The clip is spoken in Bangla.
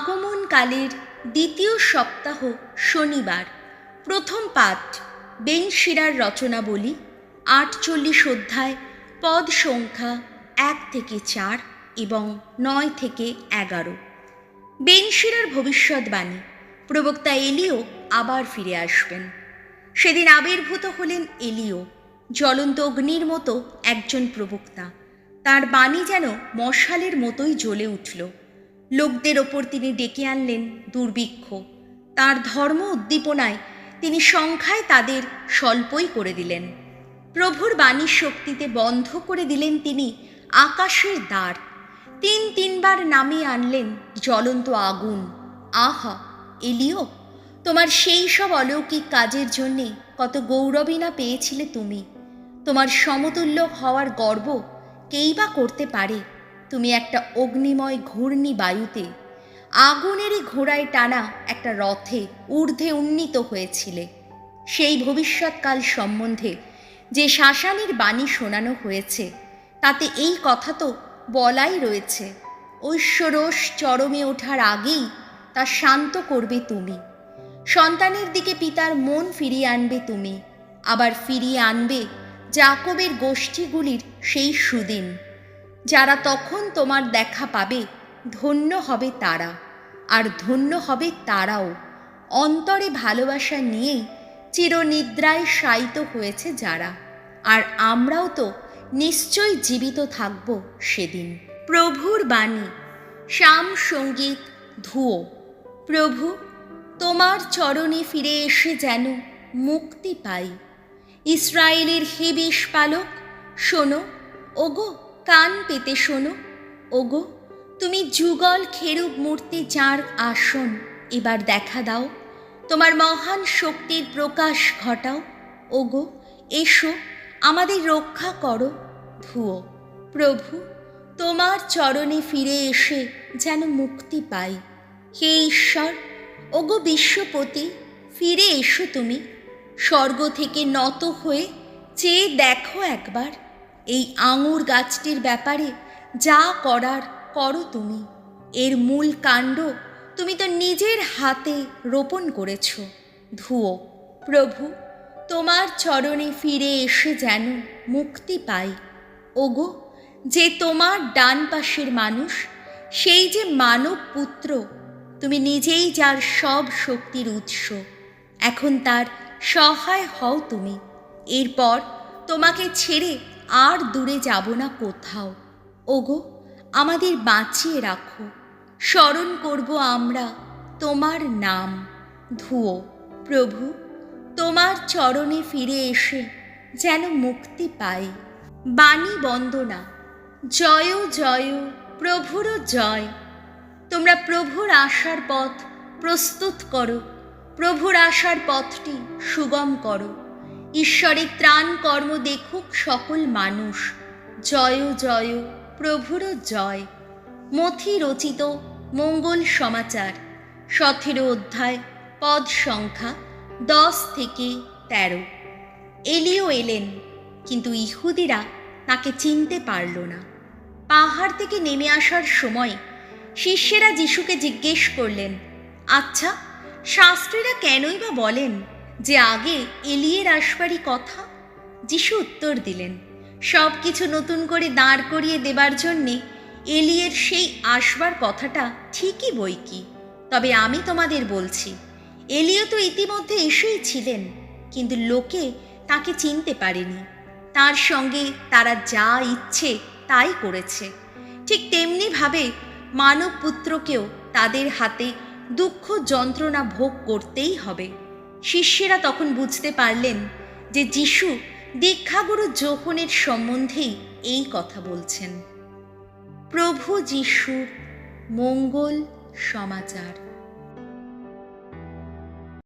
আগমনকালের দ্বিতীয় সপ্তাহ শনিবার। প্রথম পাঠ, বেনশিরার রচনাবলী, আটচল্লিশ অধ্যায়, পদ সংখ্যা এক থেকে চার এবং নয় থেকে এগারো। বেনশিরার ভবিষ্যৎবাণী প্রবক্তা এলিও আবার ফিরে আসবেন। সেদিন আবির্ভূত হলেন এলিও, জ্বলন্ত অগ্নির মতো একজন প্রবক্তা। তার বাণী যেন মশালের মতোই জ্বলে উঠল। লোকদের ওপর তিনি ডেকে আনলেন দুর্ভিক্ষ। তার ধর্ম উদ্দীপনায় তিনি সংখ্যায় তাদের স্বল্পই করে দিলেন। প্রভুর বাণীর শক্তিতে বন্ধ করে দিলেন তিনি আকাশের দ্বার। তিন তিনবার নামিয়ে আনলেন জ্বলন্ত আগুন। আহা এলিও তোমার সেই সব অলৌকিক কাজের জন্যে কত গৌরবই না পেয়েছিলে তুমি। তোমার সমতুল্য হওয়ার গর্ব কেই বা করতে পারে? তুমি একটা অগ্নিময় ঘূর্ণি বায়ুতে আগুনেরই ঘোড়ায় টানা একটা রথে ঊর্ধ্বে উন্নীত হয়েছিলে। সেই ভবিষ্যৎকাল সম্বন্ধে যে শাসানির বাণী শোনানো হয়েছে, তাতে এই কথা তো বলাই রয়েছে। ঐশ্বরস চরমে ওঠার আগেই তা শান্ত করবে তুমি। সন্তানের দিকে পিতার মন ফিরিয়ে আনবে তুমি। আবার ফিরিয়ে আনবে জাকবের গোষ্ঠীগুলির সেই সুদিন। যারা তখন তোমার দেখা পাবে, ধন্য হবে তারা। আর ধন্য হবে তারাও। অন্তরে ভালোবাসা নিয়েই চিরনিদ্রায় শায়িত হয়েছে যারা। আর আমরাও তো নিশ্চয় জীবিত থাকব সেদিন। প্রভুর বাণী, শ্যাম সংগীত, ধুয়ো। প্রভু, তোমার চরণে ফিরে এসে যেন মুক্তি পাই। ইসরায়েলের হে বেশ পালক, শোনো, ওগো। কান পেতে শোনো। ওগো, তুমি যুগল খেরুব মূর্তি যার আসন, এবার দেখা দাও। তোমার মহান শক্তির প্রকাশ ঘটাও। ওগো, এসো, আমাদের রক্ষা করো। ধুয়ো, প্রভু, তোমার চরণে ফিরে এসে যেন মুক্তি পাই। হে ঈশ্বর, ওগো বিশ্বপতি, ফিরে এসো তুমি। স্বর্গ থেকে নত হয়ে চেয়ে দেখো একবার। এই আঙুর গাছটির ব্যাপারে যা করার করো তুমি। এর মূল কাণ্ড তুমি তো নিজের হাতে রোপণ করেছ। ধুয়ো, প্রভু, তোমার চরণে ফিরে এসে যেন মুক্তি পাই। ওগো, যে তোমার ডান পাশের মানুষ, সেই যে মানব পুত্র, তুমি নিজেই যার সব শক্তির উৎস। এখন তার সহায় হও তুমি। এরপর তোমাকে ছেড়ে আর দূরে যাব না কোথাও। ওগো, আমাদের বাঁচিয়ে রাখো। স্মরণ করব আমরা তোমার নাম। ধুয়ো, প্রভু, তোমার চরণে ফিরে এসে যেন মুক্তি পাই। বাণী বন্দনা জয় জয় প্রভুর জয়। তোমরা প্রভুর আশার পথ প্রস্তুত করো, প্রভুর আশার পথটি সুগম করো। ঈশ্বরের ত্রাণ কর্ম দেখুক সকল মানুষ। জয় জয়, প্রভুর জয়। মথি রচিত মঙ্গল সমাচার। সতেরো অধ্যায়, পদ সংখ্যা দশ থেকে তেরো। এলিও এলেন, কিন্তু ইহুদিরা তাকে চিনতে পারল না। পাহাড় থেকে নেমে আসার সময় শিষ্যেরা যিশুকে জিজ্ঞেস করলেন আচ্ছা শাস্ত্রীরা কেনই বা বলেন যে আগে এলিয়ের আসবারই কথা, যিশু উত্তর দিলেন, সব কিছু নতুন করে দাঁড় করিয়ে দেবার জন্যে এলিয়ের সেই আসবার কথাটা ঠিকই বই কি। তবে আমি তোমাদের বলছি, এলিও তো ইতিমধ্যে এসেই ছিলেন, কিন্তু লোকে তাকে চিনতে পারেনি। তার সঙ্গে তারা যা ইচ্ছে তাই করেছে। ঠিক তেমনিভাবে মানব পুত্রকেও তাদের হাতে দুঃখ যন্ত্রণা ভোগ করতেই হবে। শিষ্যেরা তখন বুঝতে পারলেন যে যিশু দীক্ষাগুরু যোহনের সম্বন্ধেই এই কথা বলছেন। প্রভু যিশুর মঙ্গল সমাচার।